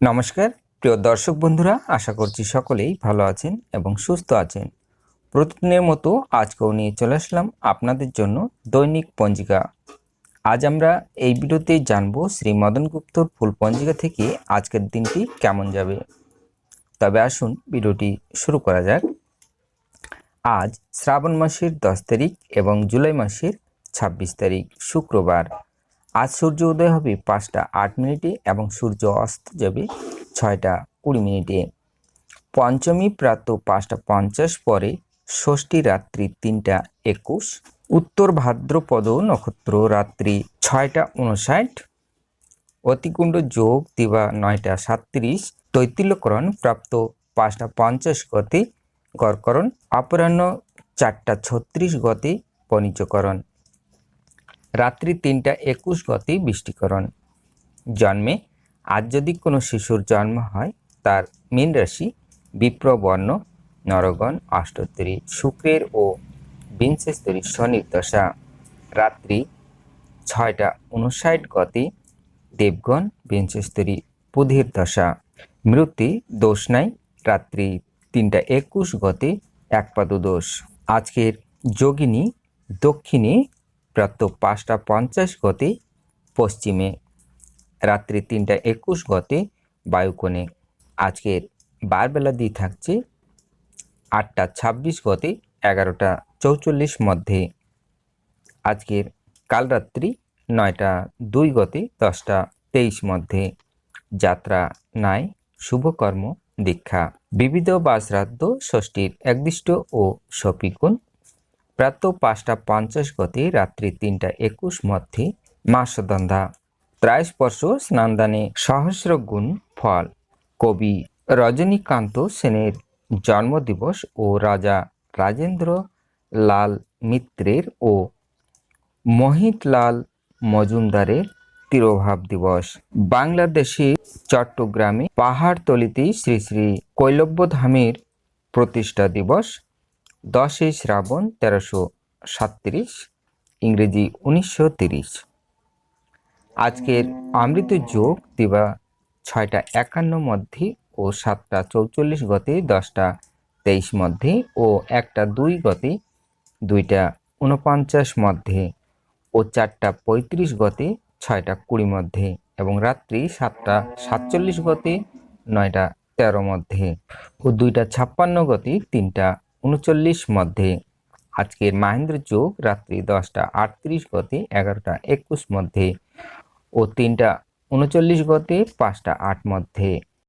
নমস্কার, প্রিয় দর্শক বন্ধুরা, আশা করছি সকলেই ভালো আছেন এবং সুস্থ আছেন। প্রতিদিনের মতো আজকেও নিয়ে চলে আসলাম আপনাদের জন্য দৈনিক পঞ্জিকা। আজ আমরা এই ভিডিওতে জানব শ্রী মদন গুপ্তর ফুল পঞ্জিকা থেকে আজকের দিনটি কেমন যাবে। তবে আসুন ভিডিওটি শুরু করা যাক। আজ শ্রাবণ মাসের দশ তারিখ এবং জুলাই মাসের ছাব্বিশ তারিখ, শুক্রবার। আজ সূর্য উদয় হবে পাঁচটা আট মিনিটে এবং সূর্য অস্ত যাবে ছয়টা কুড়ি মিনিটে। পঞ্চমী প্রাত পাঁচটা পঞ্চাশ পরে ষষ্ঠী রাত্রি তিনটা একুশ। উত্তর ভাদ্রপদ নক্ষত্র রাত্রি ছয়টা উনষাট অতিকুণ্ড যোগ দিবা নয়টা সাতত্রিশ। তৈতিল্যকরণ প্রাপ্ত পাঁচটা পঞ্চাশ গতে গড়করণ। অপরাহ্ন চারটা ছত্রিশ গতে পনিচকরণ রাত্রি তিনটা একুশ গতি বৃষ্টিকরণ। জন্মে আজ যদি কোনো শিশুর জন্ম হয়, তার মীন রাশি বিপ্রবর্ণ নরগণ অষ্টোত্তরী শুক্রের ও বিংশস্তরী শনির দশা। রাত্রি ছয়টা উনষাট গতি, দেবগণ, বিংশস্তরী বুধের দশা। মৃত্যু দোষ নাই, রাত্রি তিনটা একুশ গতে একপাদ দোষ। আজকের যোগিনী দক্ষিণে প্রাপ্ত পাঁচটা পঞ্চাশ গতে পশ্চিমে, রাত্রি তিনটা একুশ গতে বায়ুকোণে। আজকের বারবেলা দিয়ে থাকছে আটটা ছাব্বিশ গতে এগারোটা চৌচল্লিশ মধ্যে। আজকের কাল রাত্রি নয়টা দুই গতে দশটা তেইশ মধ্যে। যাত্রা নাই, শুভকর্ম, দীক্ষা। বিবিধ বা শ্রাদ্ধ ষষ্ঠীর একদিষ্ট ও সপিগুণ প্রাত পাঁচটা পঞ্চাশ গতি, রাত্রি তিনটা একুশ মধ্যে মাসদন্ধা ত্রায়স্পর্শ স্নানদানে সহস্র গুণ ফল। কবি রজনীকান্ত সেনের জন্মদিবস ও রাজা রাজেন্দ্র লাল মিত্রের ও মোহিতলাল মজুমদারের তিরোভাব দিবস। বাংলাদেশে চট্টগ্রামে পাহাড়তলিতে শ্রী শ্রী কৈলব্যধামের প্রতিষ্ঠা দিবস দশই শ্রাবণ তেরোশো সাতত্রিশ, ইংরেজি উনিশশো তিরিশ। আজকের অমৃত যোগ দিবা ছয়টা একান্ন মধ্যে ও সাতটা চৌচল্লিশ গতে, দশটা তেইশ মধ্যে ও একটা দুই গতে, দুইটা উনপঞ্চাশ মধ্যে ও চারটা পঁয়ত্রিশ গতে, ছয়টা কুড়ি মধ্যে এবং রাত্রি সাতটা সাতচল্লিশ গতে, নয়টা তেরো মধ্যে ও দুইটা ছাপ্পান্ন গতি, তিনটা উনচল্লিশ মধ্যে। আজকের মাহেন্দ্র যোগ রাত্রি দশটা আটত্রিশ গতে এগারোটা একুশ মধ্যে ও তিনটা উনচল্লিশ গতে পাঁচটা আট মধ্যে।